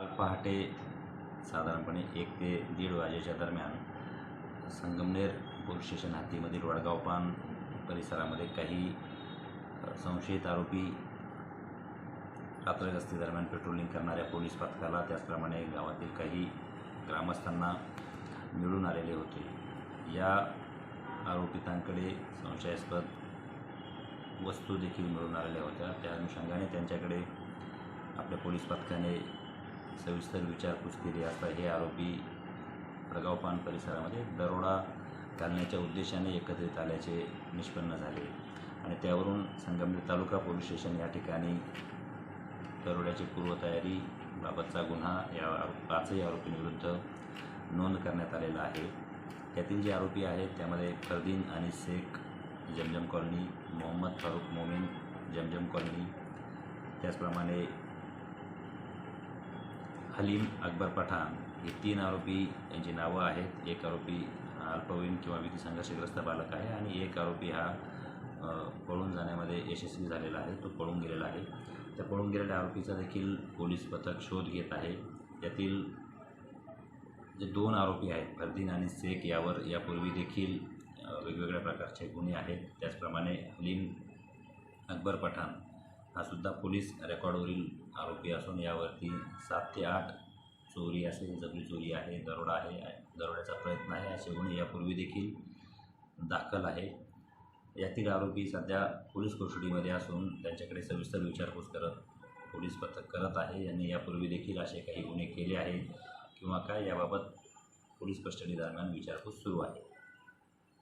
पहाटे साधारणपणे एक ते दीड वाजेच्या दरम्यान संगमनेर पोलीस स्टेशन हद्दीमधील वडगावपान परिसरामध्ये काही संशयित आरोपी रात्रगस्ती दरम्यान पेट्रोलिंग करणाऱ्या पोलीस पथकाला त्याचप्रमाणे गावातील काही ग्रामस्थांना मिळून आलेले होते. या आरोपितांकडे संशयास्पद वस्तू देखील मिळून आलेल्या होत्या. त्या अनुषंगाने त्यांच्याकडे आपल्या पोलीस पथकाने सविस्तर विचारपूस केली. असता हे आरोपी प्रगावपान परिसरामध्ये दरोडा घालण्याच्या उद्देशाने एकत्रित आल्याचे निष्पन्न झाले आणि त्यावरून संगमनेर तालुका पोलीस स्टेशन या ठिकाणी दरोड्याची पूर्वतयारी बाबतचा गुन्हा या पाचही आरोपींविरुद्ध नोंद करण्यात आलेला आहे. त्यातील जे आरोपी आहेत त्यामध्ये फरदीन आणि शेख जमजम कॉलनी मोहम्मद फारुख मोमीन जमजम कॉलनी त्याचप्रमाणे हलीम अकबर पठाण हे तीन आरोपी यांची नावं आहेत. एक आरोपी अल्पवयीन किंवा विधी संघर्षग्रस्त बालक आहे आणि एक आरोपी हा पळून जाण्यामध्ये यशस्वी झालेला आहे. तो पळून गेलेला आहे. त्या पळून गेलेल्या आरोपीचा देखील पोलीस पथक शोध घेत आहे. यातील जे दोन आरोपी आहेत फरदीन आणि शेख यावर यापूर्वी देखील वेगवेगळ्या प्रकारचे गुन्हे आहेत. त्याचप्रमाणे हलीम अकबर पठाण हा सुद्धा पोलीस रेकॉर्डवरील आरोपी असून यावरती सात ते आठ चोरी असे जबरी चोरी आहे दरोडा आहे दरोड्याचा प्रयत्न आहे असे गुन्हे यापूर्वी देखील दाखल आहे. यातील आरोपी सध्या पोलीस कोठडीमध्ये असून त्यांच्याकडे सविस्तर विचारपूस करत पोलीस पथक करत आहे. यांनी यापूर्वी देखील असे काही गुन्हे केले आहेत किंवा काय याबाबत पोलीस कस्टडी दरम्यान विचारपूस सुरू आहे.